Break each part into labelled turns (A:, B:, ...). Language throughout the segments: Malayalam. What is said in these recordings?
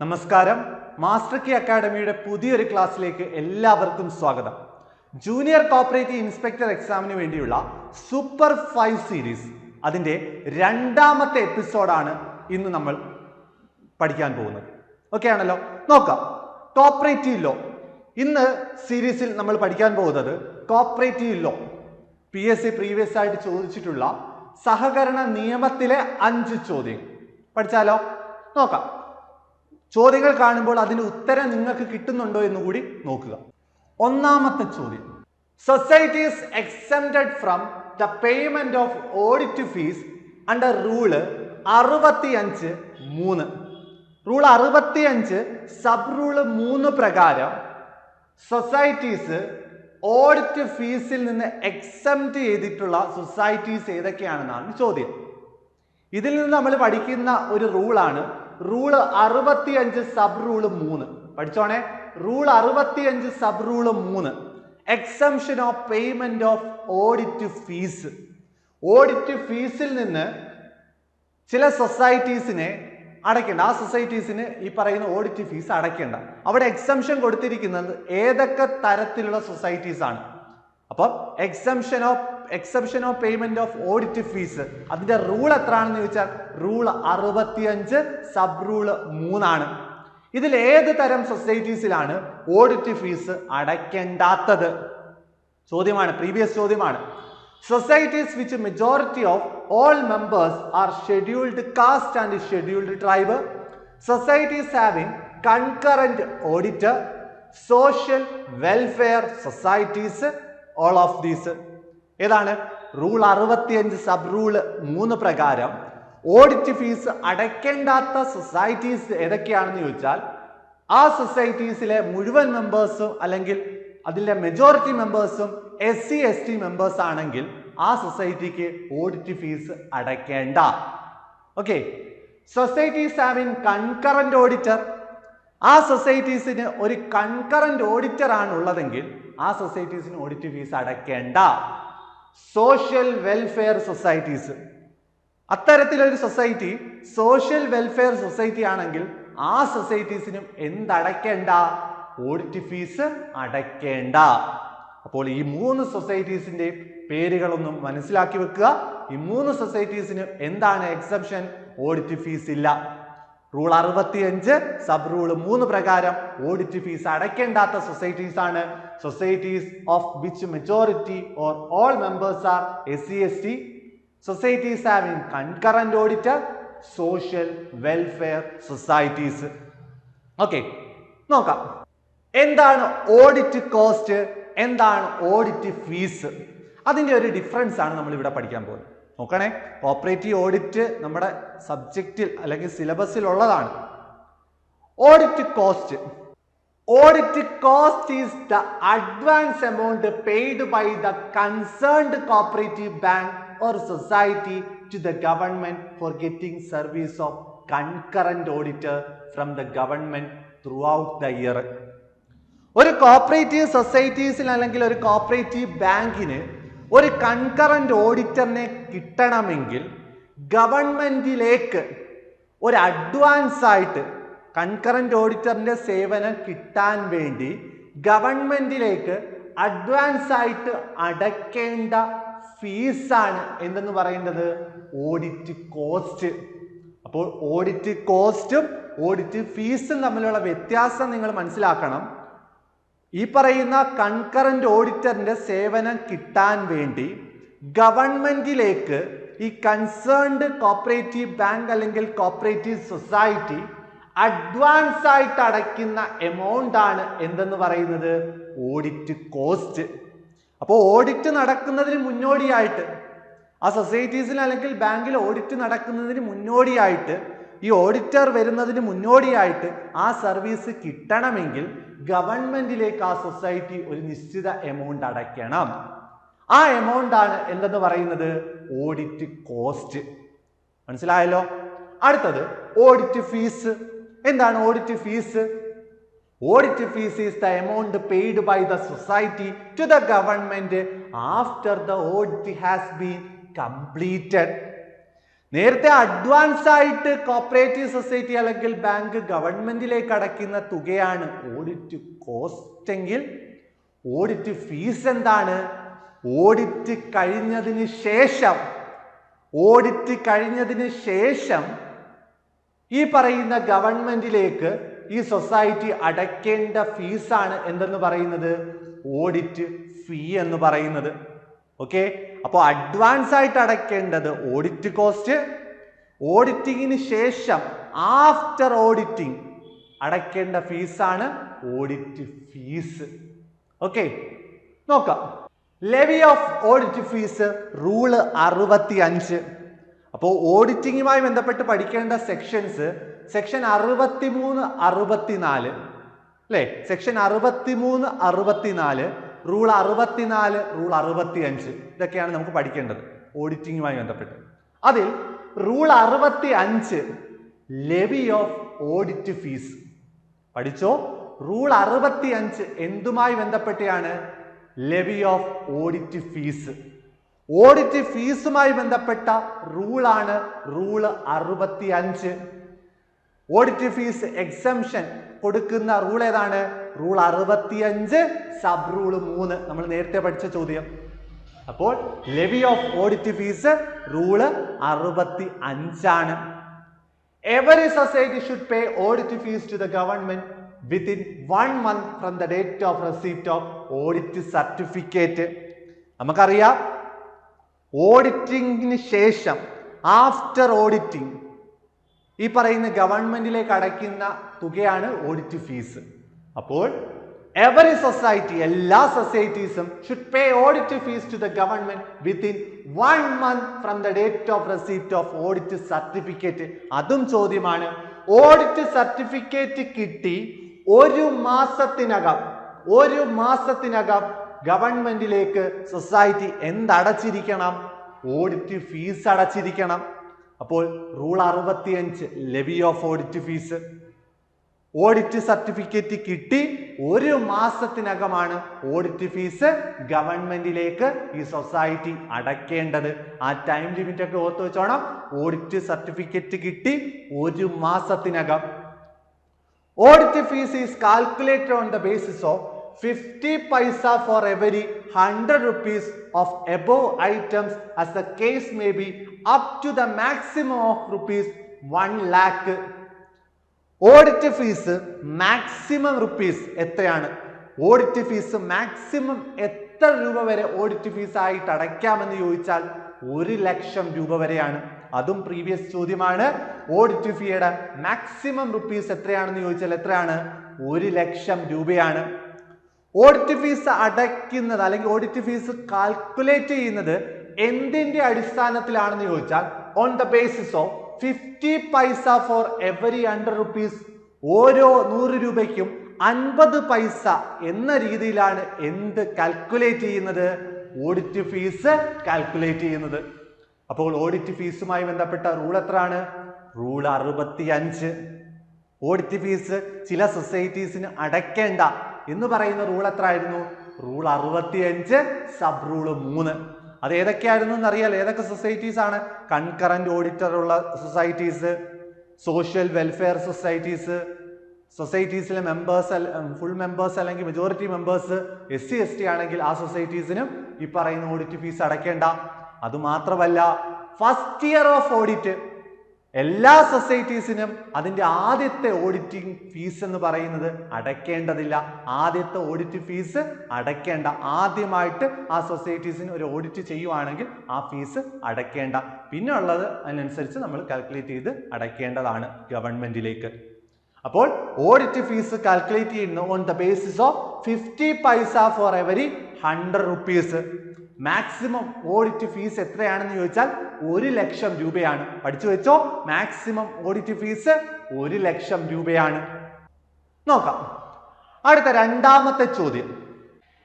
A: നമസ്കാരം. മാസ്റ്റർ കി അക്കാഡമിയുടെ പുതിയൊരു ക്ലാസ്സിലേക്ക് എല്ലാവർക്കും സ്വാഗതം. ജൂനിയർ കോപ്പറേറ്റീവ് ഇൻസ്പെക്ടർ എക്സാമിന് വേണ്ടിയുള്ള സൂപ്പർ ഫൈവ് സീരീസ്. അതിന്റെ രണ്ടാമത്തെ എപ്പിസോഡാണ് ഇന്ന് നമ്മൾ പഠിക്കാൻ പോകുന്നത്. ഓക്കെ ആണല്ലോ? നോക്കാം. Cooperative law. ഇന്ന് സീരീസിൽ നമ്മൾ പഠിക്കാൻ പോകുന്നത് cooperative law. P S C previous ആയിട്ട് ചോദിച്ചിട്ടുള്ള സഹകരണ നിയമത്തിലെ അഞ്ച് ചോദ്യം പഠിച്ചാലോ? നോക്കാം. ചോദ്യങ്ങൾ കാണുമ്പോൾ അതിന് ഉത്തരം നിങ്ങൾക്ക് കിട്ടുന്നുണ്ടോ എന്ന് കൂടി നോക്കുക. ഒന്നാമത്തെ ചോദ്യം. Societies excepted from the payment of audit fees under rule അറുപത്തിയഞ്ച് മൂന്ന്. റൂൾ അറുപത്തിയഞ്ച് സബ് റൂൾ മൂന്ന് പ്രകാരം സൊസൈറ്റീസ് ഓഡിറ്റ് ഫീസിൽ നിന്ന് എക്സെപ്റ്റ് ചെയ്തിട്ടുള്ള സൊസൈറ്റീസ് ഏതൊക്കെയാണെന്നാണ് ചോദ്യം. ഇതിൽ നിന്ന് നമ്മൾ പഠിക്കുന്ന ഒരു റൂളാണ് റൂൾ അറുപത്തിയഞ്ച് സബ് റൂൾ മൂന്ന്. പഠിച്ചോണേ? റൂൾ അറുപത്തിയഞ്ച് സബ് റൂൾ മൂന്ന്. Exemption of payment of audit fees audit ഫീസിൽ നിന്ന് ചില സൊസൈറ്റീസിനെ അടയ്ക്കേണ്ട. ആ സൊസൈറ്റീസിന് ഈ പറയുന്ന ഓഡിറ്റ് ഫീസ് അടയ്ക്കേണ്ട. അവിടെ എക്സംഷൻ കൊടുത്തിരിക്കുന്നത് ഏതൊക്കെ തരത്തിലുള്ള സൊസൈറ്റീസ് ആണ്? അപ്പം exemption of exemption of payment of audit fees അതിന്റെ റൂൾ എത്രയാണെന്ന് ചോദിച്ചാൽ റൂൾ അറുപത്തിയഞ്ച് സബ് റൂൾ മൂന്നാണ്. ഇതിൽ ഏത് തരം സൊസൈറ്റീസിലാണ് ഓഡിറ്റ് ഫീസ് അടയ്ക്കേണ്ടാത്തത്? ചോദ്യമാണ് പ്രീവിയസ് ചോദ്യമാണ്. Societies which majority of all members are scheduled caste and scheduled tribe societies having concurrent auditor social welfare societies all of these ഏതാണ്? റൂൾ അറുപത്തിയഞ്ച് സബ് റൂൾ മൂന്ന് പ്രകാരം ഓഡിറ്റ് ഫീസ് അടയ്ക്കേണ്ടാത്ത സൊസൈറ്റീസ് ഏതൊക്കെയാണെന്ന് ചോദിച്ചാൽ ആ സൊസൈറ്റീസിലെ മുഴുവൻ മെമ്പേഴ്സും അല്ലെങ്കിൽ അതിലെ majority മെമ്പേഴ്സും S C S T members ആണെങ്കിൽ ആ സൊസൈറ്റിക്ക് ഓഡിറ്റ് ഫീസ് അടയ്ക്കേണ്ട. Okay societies having concurrent auditor ആ സൊസൈറ്റീസിന് ഒരു കൺകറന്റ് ഓഡിറ്റർ ആണ് ഉള്ളതെങ്കിൽ ആ സൊസൈറ്റീസിന് ഓഡിറ്റ് ഫീസ് അടയ്ക്കേണ്ട. സോഷ്യൽ വെൽഫെയർ സൊസൈറ്റീസ് അത്തരത്തിലൊരു സൊസൈറ്റി സോഷ്യൽ വെൽഫെയർ സൊസൈറ്റി ആണെങ്കിൽ ആ സൊസൈറ്റീസിനും എന്തടയ്ക്കേണ്ട? ഓഡിറ്റ് ഫീസ് അടയ്ക്കേണ്ട. അപ്പോൾ ഈ മൂന്ന് സൊസൈറ്റീസിന്റെ പേരുകളൊന്നും മനസ്സിലാക്കി വെക്കുക. ഈ മൂന്ന് സൊസൈറ്റീസിനും എന്താണ് എക്സെപ്ഷൻ ഓഡിറ്റ് ഫീസ് ഇല്ല. റൂൾ അറുപത്തിയഞ്ച് സബ് റൂൾ മൂന്ന് പ്രകാരം ഓഡിറ്റ് ഫീസ് അടയ്ക്കേണ്ടാത്ത സൊസൈറ്റീസ് ആണ്. Societies of which majority or all members are S C S T societies having concurrent auditor social welfare societies okay നോക്കാം. എന്താണ് ഓഡിറ്റ് കോസ്റ്റ് എന്താണ് ഓഡിറ്റ് ഫീസ് അതിന്റെ ഒരു ഡിഫറൻസ് ആണ് നമ്മൾ ഇവിടെ പഠിക്കാൻ പോകുന്നത്. നോക്കണേ കോപ്പറേറ്റീവ് ഓഡിറ്റ് നമ്മുടെ സബ്ജക്റ്റിൽ അല്ലെങ്കിൽ സിലബസിൽ ഉള്ളതാണ്. Audit cost audit cost is the advance amount paid by the concerned cooperative bank or society to the government for getting service of concurrent auditor from the government throughout the year ഒരു കോപ്പറേറ്റീവ് സൊസൈറ്റീസിൽ അല്ലെങ്കിൽ ഒരു കോപ്പറേറ്റീവ് ബാങ്കിന് ഒരു കൺകറന്റ് ഓഡിറ്ററിനെ കിട്ടണമെങ്കിൽ ഗവൺമെന്റിലേക്ക് ഒരു അഡ്വാൻസ് ആയിട്ട് കൺകറന്റ് ഓഡിറ്ററിന്റെ സേവനം കിട്ടാൻ വേണ്ടി ഗവൺമെന്റിലേക്ക് അഡ്വാൻസ് ആയിട്ട് അടയ്ക്കേണ്ട ഫീസാണ് എന്തെന്ന് പറയേണ്ടത് ഓഡിറ്റ് കോസ്റ്റ് അപ്പോൾ ഓഡിറ്റ് കോസ്റ്റും ഓഡിറ്റ് ഫീസും തമ്മിലുള്ള വ്യത്യാസം നിങ്ങൾ മനസ്സിലാക്കണം. ഈ പറയുന്ന കൺകറന്റ് ഓഡിറ്ററിന്റെ സേവനം കിട്ടാൻ വേണ്ടി ഗവൺമെന്റിലേക്ക് ഈ കൺസേൺഡ് കോപ്പറേറ്റീവ് ബാങ്ക് അല്ലെങ്കിൽ കോപ്പറേറ്റീവ് സൊസൈറ്റി അഡ്വാൻസ് ആയിട്ട് അടയ്ക്കുന്ന എമൗണ്ട് ആണ് എന്തെന്ന് പറയുന്നത്? ഓഡിറ്റ് കോസ്റ്റ് അപ്പോൾ ഓഡിറ്റ് നടക്കുന്നതിന് മുന്നോടിയായിട്ട് ആ സൊസൈറ്റീസിൽ അല്ലെങ്കിൽ ബാങ്കിൽ ഓഡിറ്റ് നടക്കുന്നതിന് മുന്നോടിയായിട്ട് ഈ ഓഡിറ്റർ വരുന്നതിന് മുന്നോടിയായിട്ട് ആ സർവീസ് കിട്ടണമെങ്കിൽ ഗവൺമെന്റിലേക്ക് ആ സൊസൈറ്റി ഒരു നിശ്ചിത എമൗണ്ട് അടയ്ക്കണം. ആ എമൗണ്ട് ആണ് എന്തെന്ന് പറയുന്നത്? ഓഡിറ്റ് കോസ്റ്റ് മനസ്സിലായല്ലോ? അടുത്തത് ഓഡിറ്റ് ഫീസ് എന്താണ് audit fees audit fees is the amount paid by the society to the government after the audit has been completed നേരത്തെ അഡ്വാൻസ് ആയിട്ട് കോപ്പറേറ്റീവ് സൊസൈറ്റി അല്ലെങ്കിൽ ബാങ്ക് ഗവൺമെന്റിലേക്ക് അടയ്ക്കുന്ന തുകയാണ് ഓഡിറ്റ് കോസ്റ്റ് എങ്കിൽ ഓഡിറ്റ് ഫീസ് എന്താണ്? ഓഡിറ്റ് കഴിഞ്ഞതിന് ശേഷം ഓഡിറ്റ് കഴിഞ്ഞതിന് ശേഷം ഈ പറയുന്ന ഗവൺമെന്റിലേക്ക് ഈ സൊസൈറ്റി അടയ്ക്കേണ്ട ഫീസാണ് എന്തെന്ന് പറയുന്നത്? ഓഡിറ്റ് ഫീ എന്ന് പറയുന്നത്. ഓക്കെ അപ്പോൾ അഡ്വാൻസ് ആയിട്ട് അടയ്ക്കേണ്ടത് ഓഡിറ്റ് കോസ്റ്റ് ഓഡിറ്റിങ്ങിന് ശേഷം ആഫ്റ്റർ ഓഡിറ്റിംഗ് അടയ്ക്കേണ്ട ഫീസാണ് ഓഡിറ്റ് ഫീസ് ഓക്കെ നോക്കാം. Levy of audit fees rule അറുപത്തി അഞ്ച് അപ്പോൾ ഓഡിറ്റിങ്ങുമായി ബന്ധപ്പെട്ട് പഠിക്കേണ്ട സെക്ഷൻസ് സെക്ഷൻ അറുപത്തി മൂന്ന് അറുപത്തിനാല്. അല്ലേ? സെക്ഷൻ അറുപത്തി അറുപത്തിമൂന്ന് അറുപത്തിനാല് റൂൾ അറുപത്തിനാല് റൂൾ അറുപത്തി അഞ്ച് ഇതൊക്കെയാണ് നമുക്ക് പഠിക്കേണ്ടത് ഓഡിറ്റിങ്ങുമായി ബന്ധപ്പെട്ട്. അതിൽ റൂൾ അറുപത്തി അഞ്ച് ലെവി ഓഫ് ഓഡിറ്റ് ഫീസ് പഠിച്ചോ? റൂൾ അറുപത്തി അഞ്ച് എന്തുമായി ബന്ധപ്പെട്ടാണ്? Levy of audit fees audit ഫീസുമായി ബന്ധപ്പെട്ട റൂളാണ് റൂൾ അറുപത്തി അഞ്ച് ഓഡിറ്റ് ഫീസ് എക്സംഷൻ കൊടുക്കുന്ന റൂൾ ഏതാണ്? റൂൾ അറുപത്തിയഞ്ച് സബ് റൂൾ മൂന്ന്. നമ്മൾ നേരത്തെ പഠിച്ച ചോദ്യം. അപ്പോൾ levy of audit fees rule അറുപത്തി അഞ്ചാണ് every society should pay audit fees to the government within one month from the date of receipt of audit certificate നമുക്കറിയാം ഓഡിറ്റിംഗിന് ശേഷം ആഫ്റ്റർ ഓഡിറ്റിംഗ് ഈ പറയുന്ന ഗവൺമെന്റിലേക്ക് അടയ്ക്കുന്ന തുകയാണ് ഓഡിറ്റ് ഫീസ് അപ്പോൾ എവറി സൊസൈറ്റി എല്ലാ സൊസൈറ്റീസും should pay audit fees to the government within one month from the date of receipt of audit certificate അതും ചോദ്യമാണ്. ഓഡിറ്റ് സർട്ടിഫിക്കറ്റ് കിട്ടി ഒരു മാസത്തിനകം ഒരു മാസത്തിനകം ഗവൺമെന്റിലേക്ക് സൊസൈറ്റി എന്തടച്ചിരിക്കണം? ഓഡിറ്റ് ഫീസ് അടച്ചിരിക്കണം. അപ്പോൾ റൂൾ അറുപത്തിയഞ്ച് levy of audit fees audit certificate കിട്ടി. ഒരു മാസത്തിനകമാണ് ഓഡിറ്റ് ഫീസ് ഗവൺമെന്റിലേക്ക് ഈ സൊസൈറ്റി അടയ്ക്കേണ്ടത് ആ ടൈം ലിമിറ്റ് ഒക്കെ ഓർത്ത് വെച്ചോണം. ഓഡിറ്റ് സർട്ടിഫിക്കറ്റ് കിട്ടി. ഒരു മാസത്തിനകം. Audit fees is calculated on the basis of fifty paise for every hundred rupees of above items as a case may be up to the maximum of rupees one lakh audit fees maximum rupees എത്രയാണ്? ഓഡിറ്റ് ഫീസ് മാക്സിമം എത്ര രൂപ വരെ ഓഡിറ്റ് ഫീസ് ആയിട്ട് അടയ്ക്കാമെന്ന് ചോദിച്ചാൽ ഒരു ലക്ഷം രൂപ വരെയാണ്. അതും പ്രീവിയസ് ചോദ്യമാണ്. ഓഡിറ്റ് ഫീയുടെ മാക്സിമം റുപ്പീസ് എത്രയാണെന്ന് ചോദിച്ചാൽ എത്രയാണ്? ഒരു ലക്ഷം രൂപയാണ്. ഓഡിറ്റ് ഫീസ് അടയ്ക്കുന്നത് അല്ലെങ്കിൽ ഓഡിറ്റ് ഫീസ് കാൽക്കുലേറ്റ് ചെയ്യുന്നത് എന്തിന്റെ അടിസ്ഥാനത്തിലാണെന്ന് ചോദിച്ചാൽ on the basis of fifty paise for every hundred rupees ഓരോ നൂറ് രൂപയ്ക്കും അൻപത് പൈസ എന്ന രീതിയിലാണ് എന്ത് കാൽക്കുലേറ്റ് ചെയ്യുന്നത്? ഓഡിറ്റ് ഫീസ് കാൽക്കുലേറ്റ് ചെയ്യുന്നത്. അപ്പോൾ ഓഡിറ്റ് ഫീസുമായി ബന്ധപ്പെട്ട റൂൾ എത്രയാണ്? റൂൾ അറുപത്തി അഞ്ച് ഓഡിറ്റ് ഫീസ് ചില സൊസൈറ്റീസിന് അടയ്ക്കേണ്ട എന്ന് പറയുന്ന റൂൾ എത്ര ആയിരുന്നു റൂൾ അറുപത്തിയഞ്ച് സബ് റൂൾ മൂന്ന്. അത് ഏതൊക്കെയായിരുന്നു എന്നറിയാൽ ഏതൊക്കെ സൊസൈറ്റീസ് ആണ്? കൺകറന്റ് ഓഡിറ്റർ ഉള്ള സൊസൈറ്റീസ് സോഷ്യൽ വെൽഫെയർ സൊസൈറ്റീസ് സൊസൈറ്റീസിലെ മെമ്പേഴ്സ് ഫുൾ മെമ്പേഴ്സ് അല്ലെങ്കിൽ majority members S C S T ആണെങ്കിൽ ആ സൊസൈറ്റീസിനും ഈ പറയുന്ന ഓഡിറ്റ് ഫീസ് അടയ്ക്കേണ്ട. അതുമാത്രമല്ല ഫസ്റ്റ് ഇയർ ഓഫ് ഓഡിറ്റ് എല്ലാ സൊസൈറ്റീസിനും അതിന്റെ ആദ്യത്തെ ഓഡിറ്റിംഗ് ഫീസ് എന്ന് പറയുന്നത് അടയ്ക്കേണ്ടതില്ല. ആദ്യത്തെ ഓഡിറ്റ് ഫീസ് അടയ്ക്കേണ്ട. ആദ്യമായിട്ട് ആ സൊസൈറ്റീസിന് ഒരു ഓഡിറ്റ് ചെയ്യുവാണെങ്കിൽ ആ ഫീസ് അടയ്ക്കേണ്ട. പിന്നെ ഉള്ളത് അതിനനുസരിച്ച് നമ്മൾ കാൽക്കുലേറ്റ് ചെയ്ത് അടയ്ക്കേണ്ടതാണ് ഗവൺമെന്റിലേക്ക്. അപ്പോൾ ഓഡിറ്റ് ഫീസ് കാൽക്കുലേറ്റ് ചെയ്യുന്നു on the basis of fifty paise for every hundred rupees maximum audit fees എത്രയാണെന്ന് ചോദിച്ചാൽ ഒരു ലക്ഷം രൂപയാണ്. പഠിച്ചു വെച്ചോ? മാക്സിമം ഓഡിറ്റ് ഫീസ് ഒരു ലക്ഷം രൂപയാണ്. നോക്കാം. അടുത്ത രണ്ടാമത്തെ ചോദ്യം.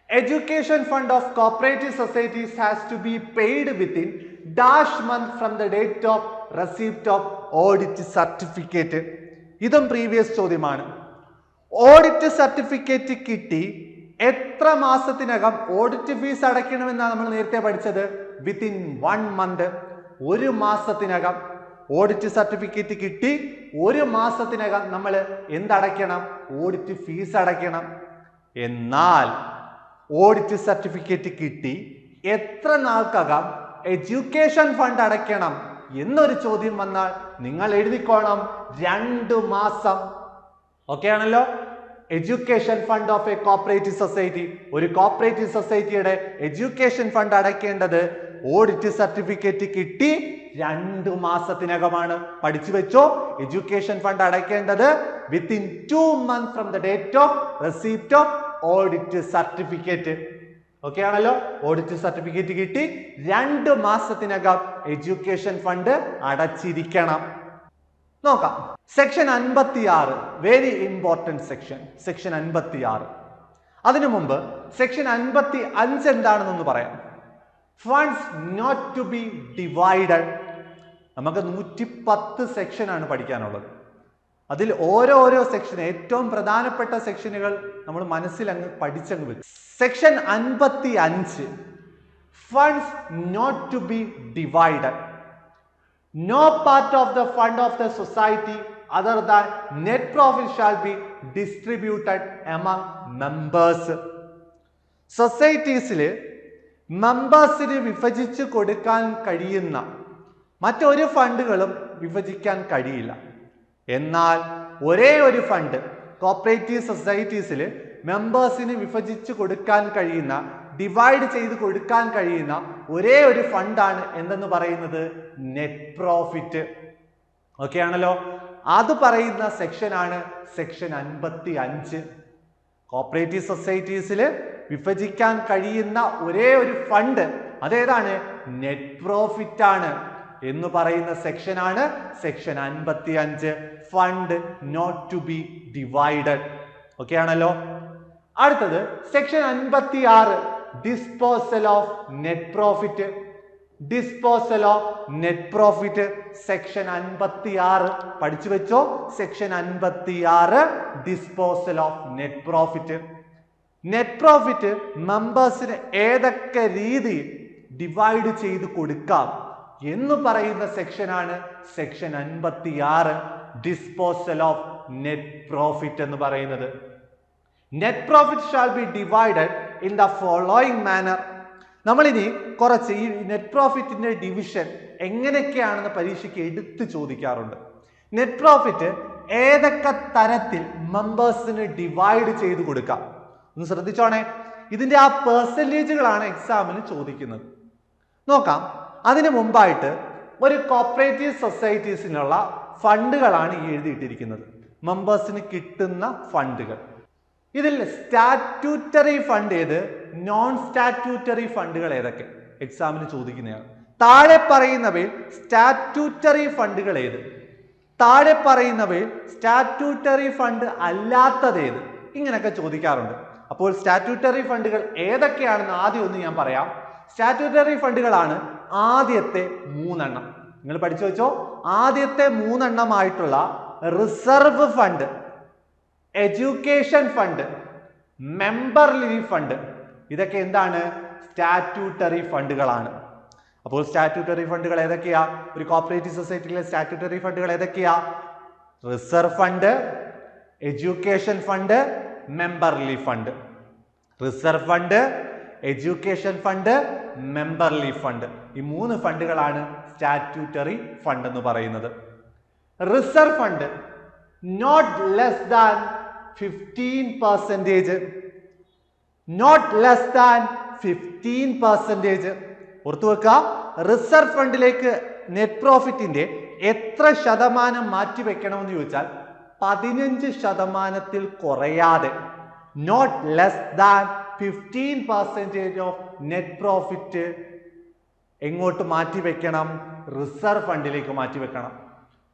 A: Education fund of cooperative societies has to be paid within dash month from the date of receipt of audit certificate ഇതും പ്രീവിയസ് ചോദ്യമാണ്. ഓഡിറ്റ് സർട്ടിഫിക്കറ്റ് കിട്ടി എത്ര മാസത്തിനകം ഓഡിറ്റ് ഫീസ് അടയ്ക്കണമെന്നാണ് നമ്മൾ നേരത്തെ പഠിച്ചത്? വിത്തിൻ വൺ മന്ത് ഒരു മാസത്തിനകം ഓഡിറ്റ് സർട്ടിഫിക്കറ്റ് കിട്ടി. ഒരു മാസത്തിനകം നമ്മൾ എന്തടയ്ക്കണം? ഓഡിറ്റ് ഫീസ് അടയ്ക്കണം. എന്നാൽ ഓഡിറ്റ് സർട്ടിഫിക്കറ്റ് കിട്ടി. എത്ര നാൾക്കകം എഡ്യൂക്കേഷൻ ഫണ്ട് അടയ്ക്കണം എന്നൊരു ചോദ്യം വന്നാൽ നിങ്ങൾ എഴുതിക്കോണം. രണ്ടു മാസം. ഓക്കെ ആണല്ലോ? Education fund of a cooperative society ഒരു കോപ്പറേറ്റീവ് സൊസൈറ്റിയുടെ എഡ്യൂക്കേഷൻ ഫണ്ട് അടയ്ക്കേണ്ടത് ഓഡിറ്റ് സർട്ടിഫിക്കറ്റ് കിട്ടി രണ്ടു മാസത്തിനകമാണ്. പഠിച്ചു വെച്ചോ? എഡ്യൂക്കേഷൻ ഫണ്ട് അടയ്ക്കേണ്ടത് within two month from the date of receipt of audit certificate okay ആണല്ലോ? ഓഡിറ്റ് സർട്ടിഫിക്കറ്റ് കിട്ടി. രണ്ട് മാസത്തിനകം എഡ്യൂക്കേഷൻ ഫണ്ട് അടച്ചിരിക്കണം. നോക്കാം. സെക്ഷൻ അൻപത്തി ആറ് വെരി ഇമ്പോർട്ടന്റ് സെക്ഷൻ സെക്ഷൻ അൻപത്തി ആറ് അതിനു മുമ്പ് സെക്ഷൻ അൻപത്തി അഞ്ച് എന്താണെന്നൊന്ന് പറയാം. Funds not to be divided നമുക്ക് നൂറ്റി പത്ത് സെക്ഷനാണ് പഠിക്കാനുള്ളത്. അതിൽ ഓരോരോ ഓരോ സെക്ഷൻ ഏറ്റവും പ്രധാനപ്പെട്ട സെക്ഷനുകൾ നമ്മൾ മനസ്സിൽ അങ്ങ് പഠിച്ചങ്ങ് വെക്കും. സെക്ഷൻ അൻപത്തി അഞ്ച് funds not to be divided no part of the fund of the society other than net profit shall be distributed among members. സൊസൈറ്റീസിൽ മെമ്പേഴ്സിന് വിഭജിച്ച് കൊടുക്കാൻ കഴിയുന്ന മറ്റൊരു ഫണ്ടുകളും വിഭജിക്കാൻ കഴിയില്ല. എന്നാൽ ഒരേ ഒരു ഫണ്ട് കോപ്പറേറ്റീവ് സൊസൈറ്റീസിൽ മെമ്പേഴ്സിന് വിഭജിച്ച് കൊടുക്കാൻ കഴിയുന്ന ഡിവൈഡ് ചെയ്ത് കൊടുക്കാൻ കഴിയുന്ന ഒരേ ഒരു ഫണ്ടാണ് എന്തെന്ന് പറയുന്നത്? നെറ്റ് പ്രോഫിറ്റ് ഓക്കെ ആണല്ലോ? അത് പറയുന്ന സെക്ഷനാണ് സെക്ഷൻ അൻപത്തി അഞ്ച് കോപ്പറേറ്റീവ് സൊസൈറ്റീസിൽ വിഭജിക്കാൻ കഴിയുന്ന ഒരേ ഒരു ഫണ്ട് അതേതാണ്? നെറ്റ് പ്രോഫിറ്റ് ആണ്. എന്ന് പറയുന്ന സെക്ഷനാണ് സെക്ഷൻ അൻപത്തി അഞ്ച് fund not to be divided okay ആണല്ലോ? അടുത്തത് സെക്ഷൻ അൻപത്തി ആറ് disposal of net profit disposal of net profit section അൻപത്തി ആറ് പഠിച്ചു വെച്ചോ? സെക്ഷൻ അൻപത്തി ആറ് disposal of net profit net profit മെമ്പേഴ്സിന് ഏതൊക്കെ രീതി ഡിവൈഡ് ചെയ്ത് കൊടുക്കാം? എന്ന് പറയുന്ന സെക്ഷനാണ് സെക്ഷൻ അൻപത്തി ആറ് ഡിസ്പോസൽ ഓഫ് നെറ്റ് പ്രോഫിറ്റ് എന്ന് പറയുന്നത്. Net profit shall be divided in the following manner നമ്മളിനി കുറച്ച് ഈ നെറ്റ് പ്രോഫിറ്റിന്റെ ഡിവിഷൻ എങ്ങനെയൊക്കെയാണെന്ന് പരീക്ഷയ്ക്ക് എടുത്ത് ചോദിക്കാറുണ്ട്. നെറ്റ് പ്രോഫിറ്റ് ഏതൊക്കെ തരത്തിൽ മെമ്പേഴ്സിന് ഡിവൈഡ് ചെയ്ത് കൊടുക്കാം? ഒന്ന് ശ്രദ്ധിച്ചോണേ. ഇതിന്റെ ആ പേഴ്സന്റേജുകളാണ് എക്സാമിന് ചോദിക്കുന്നത്. നോക്കാം. അതിനു മുമ്പായിട്ട് ഒരു കോപ്പറേറ്റീവ് സൊസൈറ്റീസിനുള്ള ഫണ്ടുകളാണ് എഴുതിയിട്ടിരിക്കുന്നത്. മെമ്പേഴ്സിന് കിട്ടുന്ന ഫണ്ടുകൾ. ഇതിൽ സ്റ്റാറ്റ്യൂട്ടറി ഫണ്ട് ഏത്? നോൺ സ്റ്റാറ്റ്യൂട്ടറി ഫണ്ടുകൾ ഏതൊക്കെ? എക്സാമിന് ചോദിക്കുന്നതാണ് താഴെ പറയുന്നവയിൽ സ്റ്റാറ്റ്യൂട്ടറി ഫണ്ടുകൾ ഏത്? താഴെ പറയുന്നവയിൽ സ്റ്റാറ്റ്യൂട്ടറി ഫണ്ട് അല്ലാത്തത് ഏത്? ഇങ്ങനെയൊക്കെ ചോദിക്കാറുണ്ട്. അപ്പോൾ സ്റ്റാറ്റ്യൂട്ടറി ഫണ്ടുകൾ ഏതൊക്കെയാണെന്ന് ആദ്യം ഒന്ന് ഞാൻ പറയാം. സ്റ്റാറ്റ്യൂട്ടറി ഫണ്ടുകളാണ് ആദ്യത്തെ മൂന്നെണ്ണം. നിങ്ങൾ പഠിച്ചു വെച്ചോ? ആദ്യത്തെ മൂന്നെണ്ണമായിട്ടുള്ള reserve fund education fund member relief fund ഇതൊക്കെ എന്താണ്? സ്റ്റാറ്റ്യൂട്ടറി ഫണ്ടുകളാണ് അപ്പോൾ സ്റ്റാറ്റ്യൂട്ടറി ഫണ്ടുകൾ ഏതൊക്കെയാ? ഒരു കോപ്പറേറ്റീവ് സൊസൈറ്റിയിലെ സ്റ്റാറ്റ്യൂട്ടറി ഫണ്ടുകൾ ഏതൊക്കെയാ? Reserve fund education fund member relief fund reserve fund education fund member relief fund ഈ മൂന്ന് ഫണ്ടുകളാണ് സ്റ്റാറ്റ്യൂട്ടറി ഫണ്ട് എന്ന് പറയുന്നത്. Reserve fund not less than fifteen percentage not less than fifteen percentage ഓർത്തു വെക്കുക റിസർവ് ഫണ്ടിലേക്ക് നെറ്റ് പ്രോഫിറ്റിന്റെ എത്ര ശതമാനം മാറ്റി വെക്കണമെന്ന് ചോദിച്ചാൽ പതിനഞ്ച് ശതമാനത്തിൽ കുറയാതെ not less than fifteen percentage of net profit എങ്ങോട്ട് മാറ്റി വെക്കണം? റിസർവ് ഫണ്ടിലേക്ക് മാറ്റി വെക്കണം.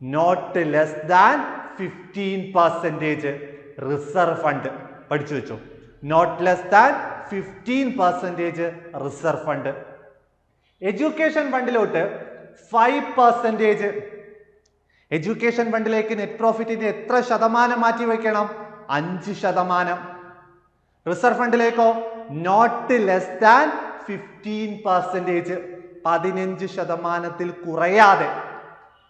A: Not less than fifteen percentage reserve fund പഠിച്ചു വെച്ചു. Not less than fifteen percentage reserve fund. Education ഫണ്ടിലോട്ട് five percentage education ഫണ്ടിലേക്ക് നെറ്റ് പ്രോഫിറ്റിന്റെ എത്ര ശതമാനം മാറ്റി വയ്ക്കണം? അഞ്ച് ശതമാനം. Reserve ഫണ്ടിലേക്കോ? Not less than fifteen percentage പതിനഞ്ച് ശതമാനത്തിൽ കുറയാതെ.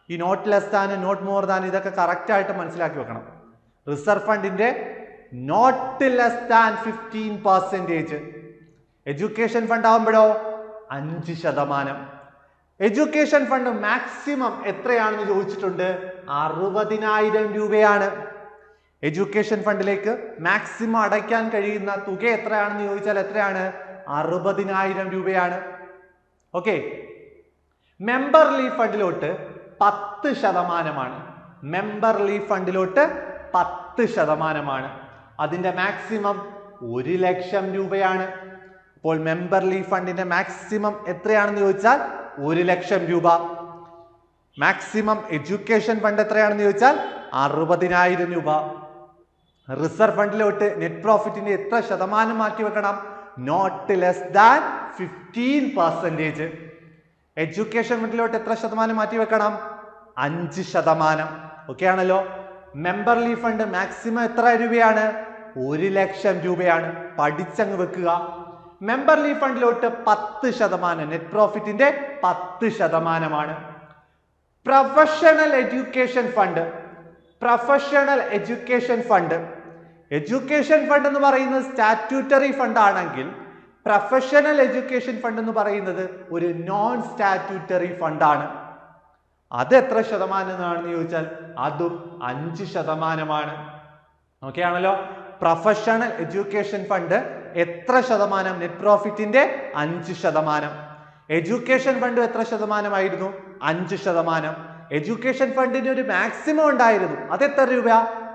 A: ഈ not less than not more than ഇതൊക്കെ കറക്റ്റായിട്ട് മനസ്സിലാക്കി വെക്കണം. റിസർവ് ഫണ്ടിന്റെ not less than fifteen percentage. Education fund ആകുമ്പോഴോ അഞ്ച് ശതമാനം. എഡ്യൂക്കേഷൻ ഫണ്ട് മാക്സിമം എത്രയാണെന്ന് ചോദിച്ചിട്ടുണ്ട്? അറുപതിനായിരം രൂപയാണ്. എഡ്യൂക്കേഷൻ ഫണ്ടിലേക്ക് മാക്സിമം അടയ്ക്കാൻ കഴിയുന്ന തുക എത്രയാണെന്ന് ചോദിച്ചാൽ എത്രയാണ്? അറുപതിനായിരം രൂപയാണ്. ഓക്കെ. ലീഫ് ഫണ്ടിലോട്ട് പത്ത് ശതമാനമാണ്. ലീഫ് ഫണ്ടിലോട്ട് പത്ത് ശതമാനമാണ്. അതിന്റെ മാക്സിമം ഒരു ലക്ഷം രൂപയാണ്. അപ്പോൾ മെമ്പർ ലീ ഫണ്ടിന്റെ മാക്സിമം എത്രയാണെന്ന് ചോദിച്ചാൽ ഒരു ലക്ഷം രൂപ. മാക്സിമം എഡ്യൂക്കേഷൻ ഫണ്ട് എത്രയാണെന്ന് ചോദിച്ചാൽ അറുപതിനായിരം രൂപ. റിസർവ് ഫണ്ടിലോട്ട് നെറ്റ് പ്രോഫിറ്റിന്റെ എത്ര ശതമാനം മാറ്റി വെക്കണം? Not less than fifteen percentage education ഫണ്ടിലോട്ട് എത്ര ശതമാനം മാറ്റി വെക്കണം? അഞ്ച് ശതമാനം. ഓക്കെ ആണല്ലോ? മെമ്പർ ലീ ഫണ്ട് മാക്സിമം എത്ര രൂപയാണ്? ഒരു ലക്ഷം രൂപയാണ്. പഠിച്ചങ്ങ് വെക്കുക. മെമ്പർലി ഫണ്ടിലോട്ട് പത്ത് ശതമാനം നെറ്റ് പ്രോഫിറ്റിന്റെ പത്ത് ശതമാനമാണ്. Professional education fund professional education fund education fund എന്ന് പറയുന്നത് സ്റ്റാറ്റ്യൂട്ടറി ഫണ്ട് ആണെങ്കിൽ പ്രൊഫഷണൽ എഡ്യൂക്കേഷൻ ഫണ്ട് എന്ന് പറയുന്നത് ഒരു നോൺ സ്റ്റാറ്റ്യൂട്ടറി ഫണ്ടാണ് അത് എത്ര എന്നാണെന്ന് ചോദിച്ചാൽ അതും അഞ്ച് ശതമാനമാണ്. നോക്കിയാണല്ലോ? പ്രൊഫഷണൽ എഡ്യൂക്കേഷൻ ഫണ്ട് എത്ര ശതമാനം? നെറ്റ് പ്രോഫിറ്റിന്റെ അഞ്ച് ശതമാനം. എഡ്യൂക്കേഷൻ ഫണ്ട് എത്ര ശതമാനമായിരുന്നു? അഞ്ച് ശതമാനം. എഡ്യൂക്കേഷൻ ഫണ്ടിന് ഒരു മാക്സിമം ഉണ്ടായിരുന്നു. അത് എത്ര രൂപ?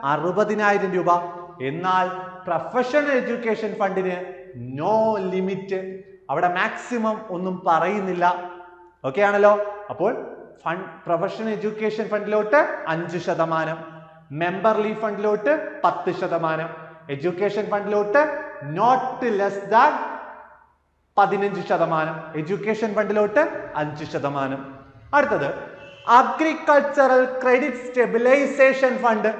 A: അറുപതിനായിരം രൂപ. എന്നാൽ പ്രൊഫഷണൽ എഡ്യൂക്കേഷൻ ഫണ്ടിന് നോ ലിമിറ്റ് അവിടെ മാക്സിമം ഒന്നും പറയുന്നില്ല. ഓക്കെ ആണല്ലോ അപ്പോൾ ഫണ്ട് പ്രൊഫഷണൽ എഡ്യൂക്കേഷൻ ഫണ്ടിലോട്ട് അഞ്ച് ശതമാനം. ലീവ് ഫണ്ടിലോട്ട് പത്ത് ശതമാനം. എഡ്യൂക്കേഷൻ ഫണ്ടിലോട്ട് നോട്ട് ലെസ് ദാൻ പതിനഞ്ച് ശതമാനം. എഡ്യൂക്കേഷൻ ഫണ്ടിലോട്ട് അഞ്ച് ശതമാനം. അടുത്തത് അഗ്രികൾച്ചറൽ ക്രെഡിറ്റ് സ്റ്റെബിലൈസേഷൻ ഫണ്ട്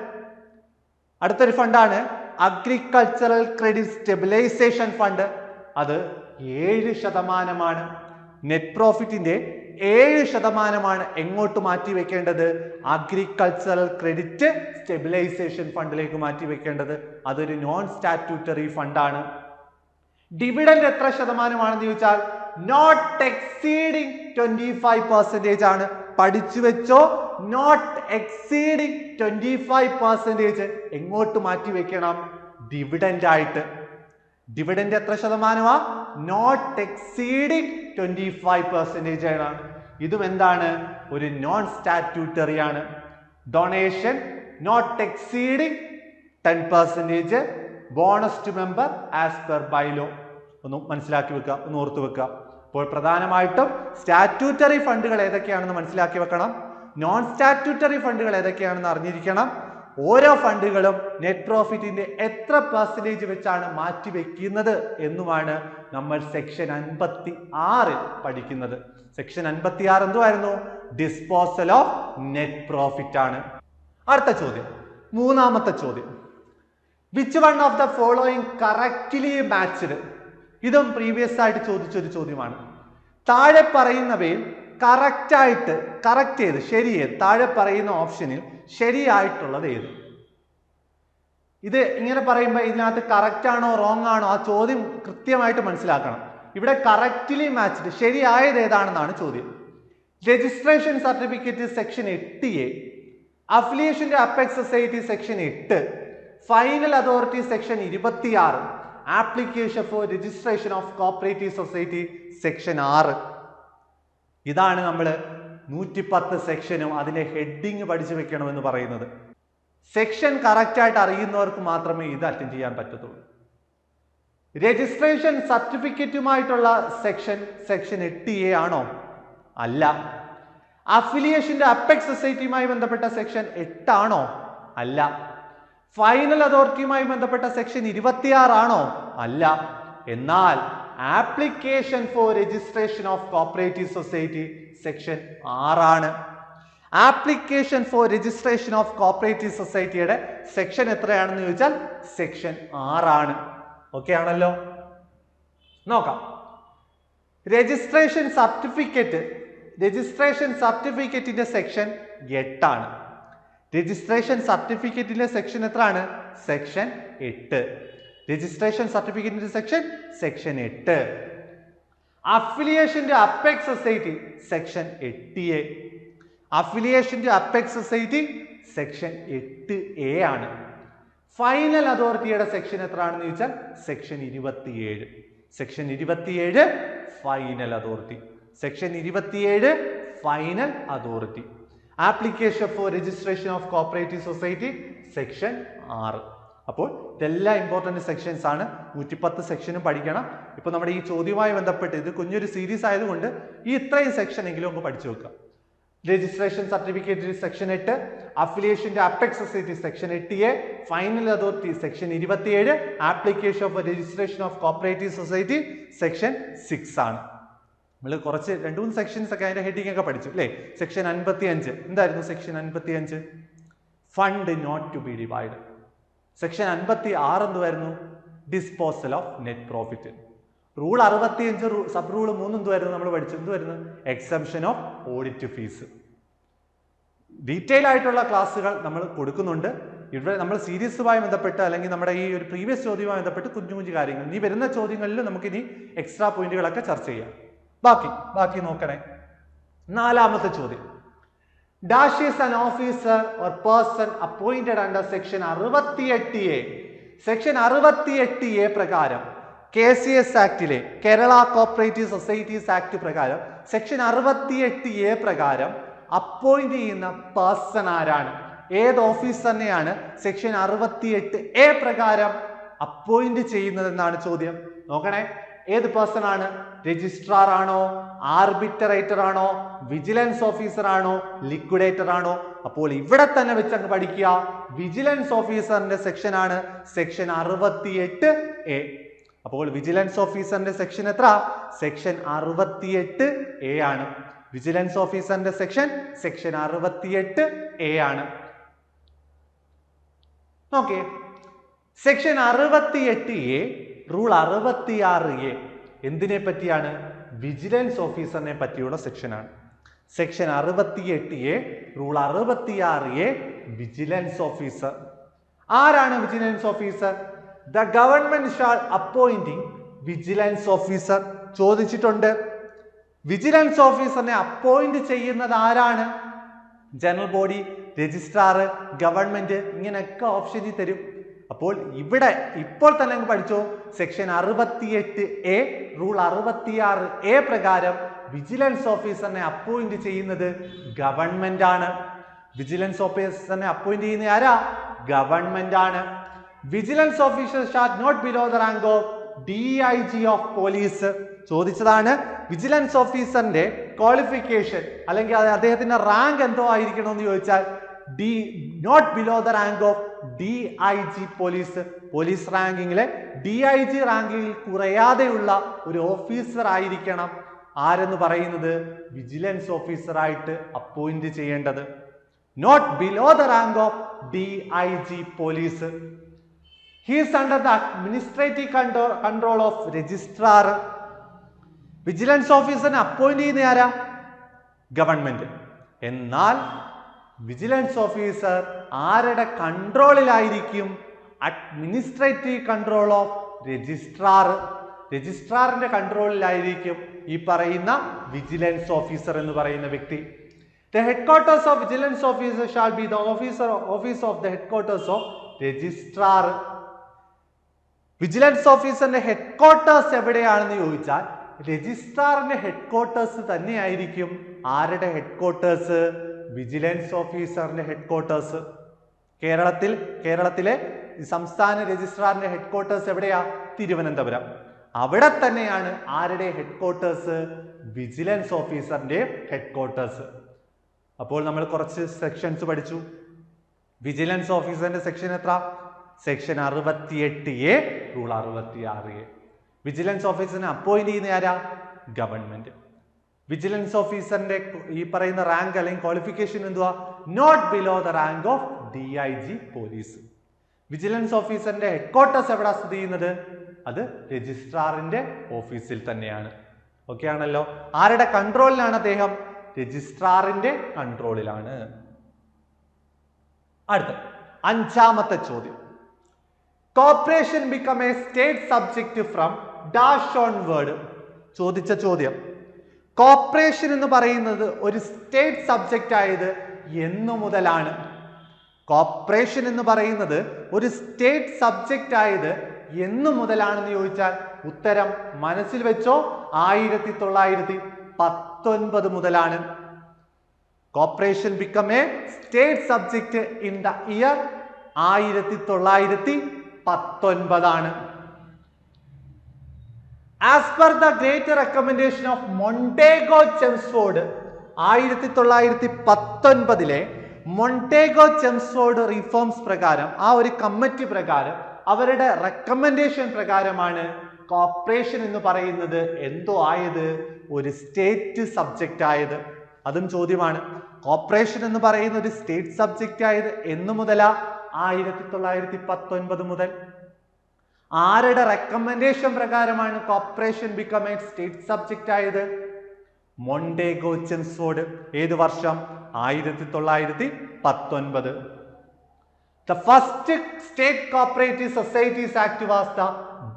A: അടുത്തൊരു ഫണ്ടാണ് അഗ്രികൾച്ചറൽ ക്രെഡിറ്റ് സ്റ്റെബിലൈസേഷൻ ഫണ്ട് അത് ഏഴ് ശതമാനമാണ്. നെറ്റ് പ്രോഫിറ്റിന്റെ ഏഴ് ശതമാനമാണ് എങ്ങോട്ട് മാറ്റി വെക്കേണ്ടത്? അഗ്രികൾച്ചറൽ ക്രെഡിറ്റ് സ്റ്റെബിലൈസേഷൻ ഫണ്ടിലേക്ക് മാറ്റി വെക്കേണ്ടത്. അതൊരു നോൺ സ്റ്റാറ്റ്യൂട്ടറി ഫണ്ടാണ് ഡിവിഡൻഡ് എത്ര ശതമാനമാണെന്ന് ചോദിച്ചാൽ not exceeding twenty five percentage ആണ്. പഠിച്ചു വെച്ചോ not exceeding twenty five percentage എങ്ങോട്ട് മാറ്റി വെക്കണം? ഡിവിഡൻഡ് ആയിട്ട്. ഡിവിഡൻഡ് എത്ര ശതമാനമാ? നോട്ട് എക്സീഡിങ് ട്വന്റി ഫൈവ് ആണ്. ഇതും എന്താണ്? ഒരു നോൺ സ്റ്റാറ്റ്യൂട്ടറി ആണ്. Donation not exceeding ten percentage bonus to member as per bylaw ഒന്ന് മനസ്സിലാക്കി വെക്കുക ഒന്ന് ഓർത്ത് വെക്കുക. അപ്പോൾ പ്രധാനമായിട്ടും സ്റ്റാറ്റ്യൂട്ടറി ഫണ്ടുകൾ ഏതൊക്കെയാണെന്ന് മനസ്സിലാക്കി വെക്കണം. നോൺ സ്റ്റാറ്റ്യൂട്ടറി ഫണ്ടുകൾ ഏതൊക്കെയാണെന്ന് അറിഞ്ഞിരിക്കണം. ഓരോ ഫണ്ടുകളും നെറ്റ് പ്രോഫിറ്റിന്റെ എത്ര പെർസെന്റേജ് വെച്ചാണ് മാറ്റി വെക്കുന്നത് എന്നുമാണ് നമ്മൾ സെക്ഷൻ അൻപത്തി ആറിൽ പഠിക്കുന്നത്. സെക്ഷൻ അൻപത്തി ആറ് എന്തുമായിരുന്നു ഡിസ്പോസൽ ഓഫ് നെറ്റ് പ്രോഫിറ്റ് ആണ്. അടുത്ത ചോദ്യം. മൂന്നാമത്തെ ചോദ്യം. Which one of the following correctly matched ഇതും പ്രീവിയസ് ആയിട്ട് ചോദിച്ചൊരു ചോദ്യമാണ്. താഴെ പറയുന്നവയിൽ കറക്റ്റ് ആയിട്ട് കറക്റ്റ് ചെയ്ത് ശരിയെ താഴെ പറയുന്ന ഓപ്ഷനിൽ ശരിയായിട്ടുള്ളത് ഏത്? ഇത് ഇങ്ങനെ പറയുമ്പോൾ ഇതിനകത്ത് കറക്റ്റ് ആണോ റോങ് ആണോ ആ ചോദ്യം കൃത്യമായിട്ട് മനസ്സിലാക്കണം. ഇവിടെ കറക്റ്റ്ലി മാച്ച്ഡ് ശരിയായത് ഏതാണെന്നാണ് ചോദ്യം. രജിസ്ട്രേഷൻ സർട്ടിഫിക്കറ്റ് സെക്ഷൻ എട്ട് എ അഫിലിയേഷന്റെ അപ്പെക്സ് സൊസൈറ്റി സെക്ഷൻ എട്ട് ഫൈനൽ അതോറിറ്റി സെക്ഷൻ ഇരുപത്തിയാറ് application for registration of cooperative society section ആറ്. ഇതാണ് നമ്മൾ നൂറ്റിപ്പത്ത് സെക്ഷനും അതിന്റെ ഹെഡിങ് പഠിച്ചു വെക്കണമെന്ന് പറയുന്നത്. സെക്ഷൻ കറക്റ്റായിട്ട് അറിയുന്നവർക്ക് മാത്രമേ ഇത് അറ്റൻഡ് ചെയ്യാൻ പറ്റത്തുള്ളൂ. രജിസ്ട്രേഷൻ സർട്ടിഫിക്കറ്റുമായിട്ടുള്ള സെക്ഷൻ സെക്ഷൻ എട്ട് എ ആണോ? അല്ല. അഫിലിയേഷന്റെ അപ്പെക്സ് സൊസൈറ്റിയുമായി ബന്ധപ്പെട്ട സെക്ഷൻ എട്ടാണോ അല്ല. ഫൈനൽ അതോറിറ്റിയുമായി ബന്ധപ്പെട്ട സെക്ഷൻ ഇരുപത്തിയാറാണോ അല്ല. എന്നാൽ application for registration of cooperative society section ആറാണ്. Application for registration of cooperative സൊസൈറ്റിയുടെ സെക്ഷൻ എത്രയാണെന്ന് ചോദിച്ചാൽ സെക്ഷൻ ആറാണ്. ഓക്കെ ആണല്ലോ? നോക്കാം. രജിസ്ട്രേഷൻ സർട്ടിഫിക്കറ്റ് രജിസ്ട്രേഷൻ സർട്ടിഫിക്കറ്റിന്റെ സെക്ഷൻ എട്ടാണ്. രജിസ്ട്രേഷൻ സർട്ടിഫിക്കറ്റിന്റെ സെക്ഷൻ എത്രയാണ്? സെക്ഷൻ എട്ട്. രജിസ്ട്രേഷൻ സർട്ടിഫിക്കറ്റിന്റെ സെക്ഷൻ സെക്ഷൻ എട്ട് affiliation to apex society section എട്ട് A affiliation to apex society section എട്ട് എ ആണ്. ഫൈനൽ അതോറിറ്റിയുടെ സെക്ഷൻ എത്രയാണെന്ന് ചോദിച്ചാൽ സെക്ഷൻ ഇരുപത്തിയേഴ്. സെക്ഷൻ ഇരുപത്തിയേഴ് ഫൈനൽ അതോറിറ്റി സെക്ഷൻ ഇരുപത്തിയേഴ് final authority application for registration of cooperative society section ആറ്. അപ്പോൾ ഇതെല്ലാം ഇമ്പോർട്ടന്റ് സെക്ഷൻസ് ആണ്. നൂറ്റിപ്പത്ത് സെക്ഷനും പഠിക്കണം. ഇപ്പൊ നമ്മുടെ ഈ ചോദ്യവുമായി ബന്ധപ്പെട്ട് ഇത് കുഞ്ഞൊരു സീരീസ് ആയതുകൊണ്ട് ഈ ഇത്രയും സെക്ഷൻ എങ്കിലും ഒന്ന് പഠിച്ചു വെക്കുക രജിസ്ട്രേഷൻ സർട്ടിഫിക്കറ്റ് സെക്ഷൻ എട്ട് അഫിലിയേഷന്റെ അപ്പെക്സ് സൊസൈറ്റി സെക്ഷൻ എട്ട് എ ഫൈനൽ അതോറിറ്റി സെക്ഷൻ ഇരുപത്തിയേഴ് application of registration of cooperative society section six ആണ്. നമ്മൾ കുറച്ച് രണ്ട് മൂന്ന് സെക്ഷൻസ് ഒക്കെ അതിന്റെ ഹെഡിങ് ഒക്കെ പഠിച്ചു അല്ലേ? സെക്ഷൻ അൻപത്തി അഞ്ച് എന്തായിരുന്നു സെക്ഷൻ അൻപത്തി അഞ്ച് fund not to be divide section അൻപത്തി ആറ് എന്തുവായിരുന്നു? Disposal of net profit rule അറുപത്തിയഞ്ച് സബ് റൂൾ മൂന്ന് എന്തുവായിരുന്നു നമ്മൾ പഠിച്ചു? എന്തുവായിരുന്നു? Exemption of audit fees detail ആയിട്ടുള്ള ക്ലാസ്സുകൾ നമ്മൾ കൊടുക്കുന്നുണ്ട്. ഇവിടെ നമ്മൾ സീരീസുമായി ബന്ധപ്പെട്ട് അല്ലെങ്കിൽ നമ്മുടെ ഈ ഒരു പ്രീവിയസ് ചോദ്യവുമായി ബന്ധപ്പെട്ട് കുഞ്ഞു കുഞ്ഞു കാര്യങ്ങൾ. ഇനി വരുന്ന ചോദ്യങ്ങളിൽ നമുക്ക് നമുക്കിനി എക്സ്ട്രാ പോയിന്റുകളൊക്കെ ചർച്ച ചെയ്യാം. ബാക്കി ബാക്കി നോക്കണേ. നാലാമത്തെ ചോദ്യം. Dash is an officer or person appointed under section അറുപത്തിയെട്ട് എ സെക്ഷൻ അറുപത്തിയെട്ട് എ പ്രകാരം കെ സി എസ് ആക്ടിലെ കേരള കോപ്പറേറ്റീവ് സൊസൈറ്റീസ് ആക്ട് പ്രകാരം സെക്ഷൻ അറുപത്തിയെട്ട് എ പ്രകാരം അപ്പോയിന്റ് ചെയ്യുന്ന പേഴ്സൺ ആരാണ്? ഏത് ഓഫീസറിനെയാണ് സെക്ഷൻ അറുപത്തിയെട്ട് എ പ്രകാരം അപ്പോയിന്റ് ചെയ്യുന്നത് എന്നാണ് ചോദ്യം? നോക്കണേ. ഏത് പേഴ്സൺ ആണ്? രജിസ്ട്രാർ ആണോ? ആർബിറ്ററേറ്റർ ആണോ? വിജിലൻസ് ഓഫീസർ ആണോ? ലിക്വിഡേറ്റർ ആണോ? അപ്പോൾ ഇവിടെ തന്നെ വെച്ച് അങ്ങ് പഠിക്കുക. വിജിലൻസ് ഓഫീസറിന്റെ സെക്ഷൻ ആണ് സെക്ഷൻ അറുപത്തിയെട്ട് എ അപ്പോൾ വിജിലൻസ് ഓഫീസറിന്റെ സെക്ഷൻ എത്ര? സെക്ഷൻ അറുപത്തിയെട്ട് എ ആണ്. വിജിലൻസ് ഓഫീസറിന്റെ സെക്ഷൻ സെക്ഷൻ അറുപത്തിയെട്ട് എ ആണ്. ഓക്കെ സെക്ഷൻ അറുപത്തിയെട്ട് എ റൂൾ അറുപത്തിയാറ് എ എന്തിനെ പറ്റിയാണ്? വിജിലൻസ് ഓഫീസറിനെ പറ്റിയുള്ള സെക്ഷനാണ് സെക്ഷൻ അറുപത്തിയെട്ട് എ റൂൾ അറുപത്തിയാറ് എ വിജിലൻസ് ഓഫീസർ ആരാണ് vigilance officer the government shall appointing vigilance officer ചോദിച്ചിട്ടുണ്ട്. വിജിലൻസ് ഓഫീസറിനെ അപ്പോയിന്റ് ചെയ്യുന്നത് ആരാണ്? ജനറൽ ബോഡി രജിസ്ട്രാർ ഗവൺമെന്റ് ഇങ്ങനെയൊക്കെ ഓപ്ഷനിൽ തരും. അപ്പോൾ ഇവിടെ ഇപ്പോൾ തന്നെ പഠിച്ചോ? സെക്ഷൻ അറുപത്തിയെട്ട് എ റൂൾ അറുപത്തിയാറ് എ പ്രകാരം വിജിലൻസ് ഓഫീസറിനെ അപ്പോയിന്റ് ചെയ്യുന്നത് ഗവൺമെന്റ് ആണ്. വിജിലൻസ് ഓഫീസറിനെ അപ്പോയിന്റ് ചെയ്യുന്ന ആരാ? ഗവൺമെന്റ് ആണ്. Vigilance officer shall not below the rank of D I G of police ചോദിച്ചതാണ് വിജിലൻസ് ഓഫീസറിന്റെ ക്വാളിഫിക്കേഷൻ അല്ലെങ്കിൽ അദ്ദേഹത്തിന്റെ റാങ്ക് എന്തോ ആയിരിക്കണമെന്ന് ചോദിച്ചാൽ D not below the rank of D I G police police റാങ്കിങ്ങിലെ D I G റാങ്കിൽ കുറയാതെയുള്ള ഒരു ഓഫീസർ ആയിരിക്കണം. ആരെന്ന് പറയുന്നത്? വിജിലൻസ് ഓഫീസറായിട്ട് അപ്പോയിന്റ് ചെയ്യേണ്ടത്. Not below the rank of D I G police he's under the administrative control control of registrar vigilance ഓഫീസറിനെ appoint ചെയ്യുന്ന ആരാ? ഗവൺമെന്റ് എന്നാൽ വിജിലൻസ് ഓഫീസർ ആരുടെ കൺട്രോളിലായിരിക്കും അഡ്മിനിസ്ട്രേറ്റീവ് കൺട്രോൾ ഓഫ് രജിസ്ട്രാർ രജിസ്ട്രാറിന്റെ കൺട്രോളിലായിരിക്കും ഈ പറയുന്ന വിജിലൻസ് ഓഫീസർ എന്ന് പറയുന്ന വ്യക്തി. The headquarters of vigilance officer shall be the officer office of the headquarters of registrar vigilance ഓഫീസറിന്റെ headquarters എവിടെയാണെന്ന് ചോദിച്ചാൽ രജിസ്ട്രാറിന്റെ ഹെഡ്ക്വാർട്ടേഴ്സ് തന്നെയായിരിക്കും. ആരുടെ ഹെഡ് ക്വാർട്ടേഴ്സ് വിജിലൻസ് ഓഫീസറിന്റെ ഹെഡ്ക്വാർട്ടേഴ്സ്. കേരളത്തിൽ കേരളത്തിലെ സംസ്ഥാന രജിസ്ട്രാറിന്റെ ഹെഡ്ക്വാർട്ടേഴ്സ് എവിടെയാ? തിരുവനന്തപുരം. അവിടെ തന്നെയാണ് ആരുടെ ഹെഡ്ക്വാർട്ടേഴ്സ്? വിജിലൻസ് ഓഫീസറിന്റെ ഹെഡ്ക്വാർട്ടേഴ്സ്. അപ്പോൾ നമ്മൾ കുറച്ച് സെക്ഷൻസ് പഠിച്ചു. വിജിലൻസ് ഓഫീസറിന്റെ സെക്ഷൻ എത്ര? സെക്ഷൻ അറുപത്തിയെട്ട് എ റൂൾ അറുപത്തി ആറ് എ വിജിലൻസ് ഓഫീസറിനെ അപ്പോയിന്റ് ചെയ്യുന്ന ആരാ? ഗവൺമെന്റ് വിജിലൻസ് ഓഫീസറിന്റെ ഈ പറയുന്ന റാങ്ക് അല്ലെങ്കിൽ ക്വാളിഫിക്കേഷൻ എന്തുവാ? Not below the rank of D I G police vigilance ഓഫീസറിന്റെ headquarters quarters എവിടാ സ്ഥിതി ചെയ്യുന്നത്? അത് രജിസ്ട്രാറിന്റെ ഓഫീസിൽ തന്നെയാണ്. ഓക്കെ ആണല്ലോ? ആരുടെ കൺട്രോളിലാണ് അദ്ദേഹം? രജിസ്ട്രാറിന്റെ കൺട്രോളിലാണ് അടുത്ത അഞ്ചാമത്തെ ചോദ്യം. Corporation become a state subject from dash onward ചോദിച്ച ചോദ്യം. കോർപ്പറേഷൻ എന്ന് പറയുന്നത് ഒരു സ്റ്റേറ്റ് സബ്ജക്റ്റ് ആയത് എന്നു മുതലാണ്. കോപ്പറേഷൻ എന്ന് പറയുന്നത് ഒരു സ്റ്റേറ്റ് സബ്ജക്റ്റ് ആയത് എന്നു മുതലാണെന്ന് ചോദിച്ചാൽ ഉത്തരം മനസ്സിൽ വെച്ചോ ആയിരത്തി തൊള്ളായിരത്തി പത്തൊൻപത് മുതലാണ്. Cooperation become a state subject in the year ആയിരത്തി തൊള്ളായിരത്തി പത്തൊൻപതാണ് as per the great recommendation of Montagu Chelmsford ആയിരത്തി തൊള്ളായിരത്തി പത്തൊൻപതിലെ മൊണ്ടേഗോ ചെംസ്ഫോർഡ് റിഫോംസ് പ്രകാരം ആ ഒരു കമ്മിറ്റി പ്രകാരം അവരുടെ റെക്കമെൻഡേഷൻ പ്രകാരമാണ് കോപ്പറേഷൻ എന്ന് പറയുന്നത് എന്തോ ആയത്? ഒരു സ്റ്റേറ്റ് സബ്ജക്റ്റ് ആയത്. അതും ചോദ്യമാണ്. കോപ്പറേഷൻ എന്ന് പറയുന്ന ഒരു സ്റ്റേറ്റ് സബ്ജക്റ്റ് ആയത് എന്നു മുതലാ ആയിരത്തി തൊള്ളായിരത്തി പത്തൊൻപത് മുതൽ ആരുടെ റെക്കമെൻഡേഷൻ പ്രകാരമാണ് cooperation become a state subject ആയത്? മൊണ്ടേഗോ ചെംസ്ഫോർഡ് ഏത് വർഷം? ആയിരത്തി തൊള്ളായിരത്തി പത്തൊൻപത് the first state cooperative societies act was the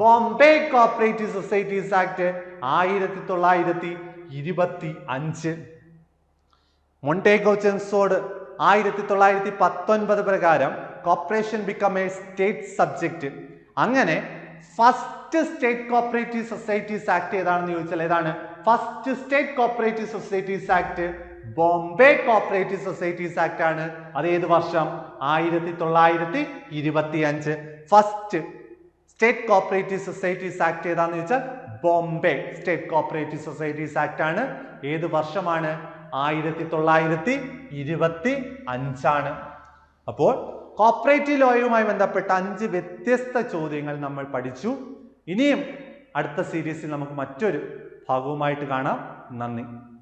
A: Bombay cooperative societies act ആയിരത്തി തൊള്ളായിരത്തി ഇരുപത്തി അഞ്ച് മൊണ്ടേഗോ ചെൻസോഡ് ആയിരത്തി തൊള്ളായിരത്തി പത്തൊൻപത് പ്രകാരം cooperation become a state subject അങ്ങനെ first state cooperative societies act ഏതാണെന്ന് ചോദിച്ചാൽ ഏതാണ്? First state cooperative societies act Bombay cooperative societies act ആണ്. അത് ഏത് വർഷം? ആയിരത്തി തൊള്ളായിരത്തി ഇരുപത്തി അഞ്ച് first state cooperative societies act ഏതാന്ന് ചോദിച്ചാൽ Bombay state cooperative societies act ആണ്. ഏത് വർഷമാണ്? ആയിരത്തി തൊള്ളായിരത്തി ഇരുപത്തി അഞ്ചാണ് അപ്പോൾ കോപ്പറേറ്റീവ് ലോയുമായി ബന്ധപ്പെട്ട അഞ്ച് വ്യത്യസ്ത ചോദ്യങ്ങൾ നമ്മൾ പഠിച്ചു. ഇനിയും അടുത്ത സീരീസിൽ നമുക്ക് മറ്റൊരു ഭാഗവുമായിട്ട് കാണാം. നന്ദി.